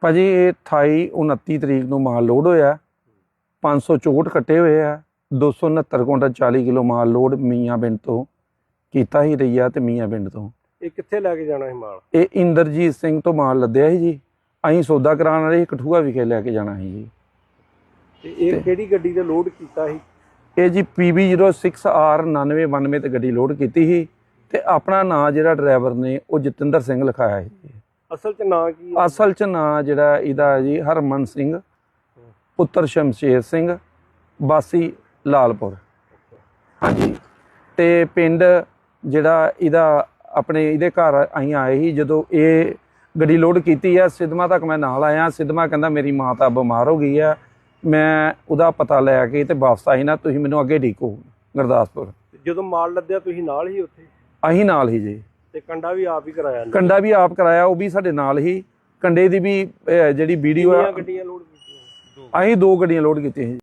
ਭਾਜੀ ਇਹ 28 29 ਤਰੀਕ ਨੂੰ ਮਾਲ ਲੋਡ ਹੋਇਆ। 564 ਕੱਟੇ ਹੋਏ ਆ। 269 ਕੁਇੰਟਲ 40 ਕਿਲੋ ਮਾਲ ਲੋਡ ਮੀਆਂ ਪਿੰਡ ਤੋਂ ਕੀਤਾ ਹੀ ਰਈਆ ਤੇ ਮੀਆਂ ਪਿੰਡ ਤੋਂ। ਇਹ ਕਿੱਥੇ ਲੈ ਕੇ ਜਾਣਾ ਹੈ ਮਾਲ? ਇਹ ਇੰਦਰਜੀਤ ਸਿੰਘ ਤੋਂ ਮਾਲ ਲੱਦਿਆ ਸੀ ਜੀ। ਅਸੀਂ ਸੌਦਾ ਕਰਾਉਣ ਵਾਲੇ ਕਠੂਆ ਵਿਖੇ ਲੈ ਕੇ ਜਾਣਾ ਸੀ ਜੀ। ਤੇ ਇਹ ਕਿਹੜੀ ਗੱਡੀ ਤੇ ਲੋਡ ਕੀਤਾ ਸੀ? ਇਹ ਜੀ PB06R 9992 ਤੇ ਗੱਡੀ ਲੋਡ ਕੀਤੀ ਸੀ। ਤੇ ਆਪਣਾ ਨਾਂ ਜਿਹੜਾ ਡਰਾਈਵਰ ਨੇ ਉਹ ਜਤਿੰਦਰ ਸਿੰਘ ਲਿਖਾਇਆ ਸੀ। ਜੀ। ਅਸਲ 'ਚ ਨਾਂ ਕੀ ਹੈ? ਅਸਲ ਚ ਨਾਂ ਜਿਹੜਾ ਇਹਦਾ ਹੈ ਜੀ ਹਰਮਨ ਸਿੰਘ ਪੁੱਤਰ ਸ਼ਮਸ਼ੇਰ ਸਿੰਘ ਬਾਸੀ ਲਾਲਪੁਰ। ਹਾਂਜੀ। ਤੇ ਪਿੰਡ ਜਿਹੜਾ ਇਹਦਾ ਆਪਣੇ ਇਹਦੇ ਘਰ ਅਸੀਂ ਆਏ ਸੀ ਜਦੋਂ ਇਹ ਗੱਡੀ ਲੋਡ ਕੀਤੀ ਆ ਸਿਦਮਾ ਤੱਕ ਮੈਂ ਨਾਲ ਆਇਆ। ਸਿਦਮਾ ਕਹਿੰਦਾ ਮੇਰੀ ਮਾਂ ਤਾਂ ਬਿਮਾਰ ਹੋ ਗਈ ਆ। ਮੈਂ ਉਹਦਾ ਪਤਾ ਲੈ ਕੇ ਤੇ ਵਾਪਸ ਆਈ ਨਾ ਤੁਸੀਂ ਮੈਨੂੰ ਅੱਗੇ ਢੀਕੋ ਗੁਰਦਾਸਪੁਰ। ਜਦੋਂ ਮਾਲ ਲੱਦਿਆ ਤੁਸੀਂ ਨਾਲ ਹੀ ਉੱਥੇ? ਅਸੀਂ ਨਾਲ ਹੀ ਜੀ। ਤੇ ਕੰਡਾ ਵੀ ਆਪ ਹੀ ਕਰਾਇਆ ਨੇ ਕੰਡਾ ਵੀ ਆਪ ਕਰਾਇਆ ਉਹ ਵੀ ਸਾਡੇ ਨਾਲ ਹੀ। ਕੰਡੇ ਦੀ ਵੀ ਅਹ, ਜਿਹੜੀ ਵੀਡੀਓ ਆ ਕਿੰਨੀਆਂ ਗੱਡੀਆਂ ਲੋਡ ਕੀਤੀਆਂ? ਅਸੀਂ ਦੋ ਗੱਡੀਆਂ ਲੋਡ ਕੀਤੀਆਂ ਸੀ।